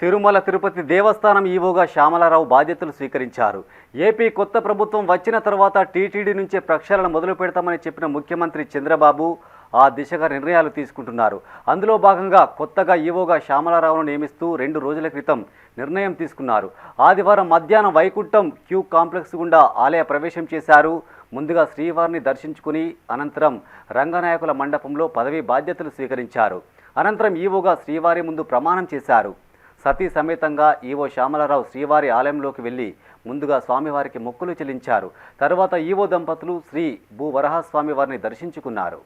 తిరుమల తిరుపతి దేవస్థానం ఈవోగా శ్యామలారావు బాధ్యతలు స్వీకరించారు. ఏపీ కొత్త ప్రభుత్వం వచ్చిన తర్వాత టీటీడీ నుంచే ప్రక్షాళన మొదలు పెడతామని చెప్పిన ముఖ్యమంత్రి చంద్రబాబు ఆ దిశగా నిర్ణయాలు తీసుకుంటున్నారు. అందులో భాగంగా కొత్తగా ఈవోగా శ్యామలారావును నియమిస్తూ రెండు రోజుల క్రితం నిర్ణయం తీసుకున్నారు. ఆదివారం మధ్యాహ్నం వైకుంఠం క్యూ కాంప్లెక్స్ గుండా ఆలయ ప్రవేశం చేశారు. ముందుగా శ్రీవారిని దర్శించుకుని అనంతరం రంగనాయకుల మండపంలో పదవి బాధ్యతలు స్వీకరించారు. అనంతరం ఈవోగా శ్రీవారి ముందు ప్రమాణం చేశారు. సతీ సమేతంగా ఈవో శ్యామలరావు శ్రీవారి ఆలయంలోకి వెళ్ళి ముందుగా స్వామివారికి మొక్కులు చెల్లించారు. తర్వాత ఈవో దంపతులు శ్రీ భూవరహస్వామి వారిని దర్శించుకున్నారు.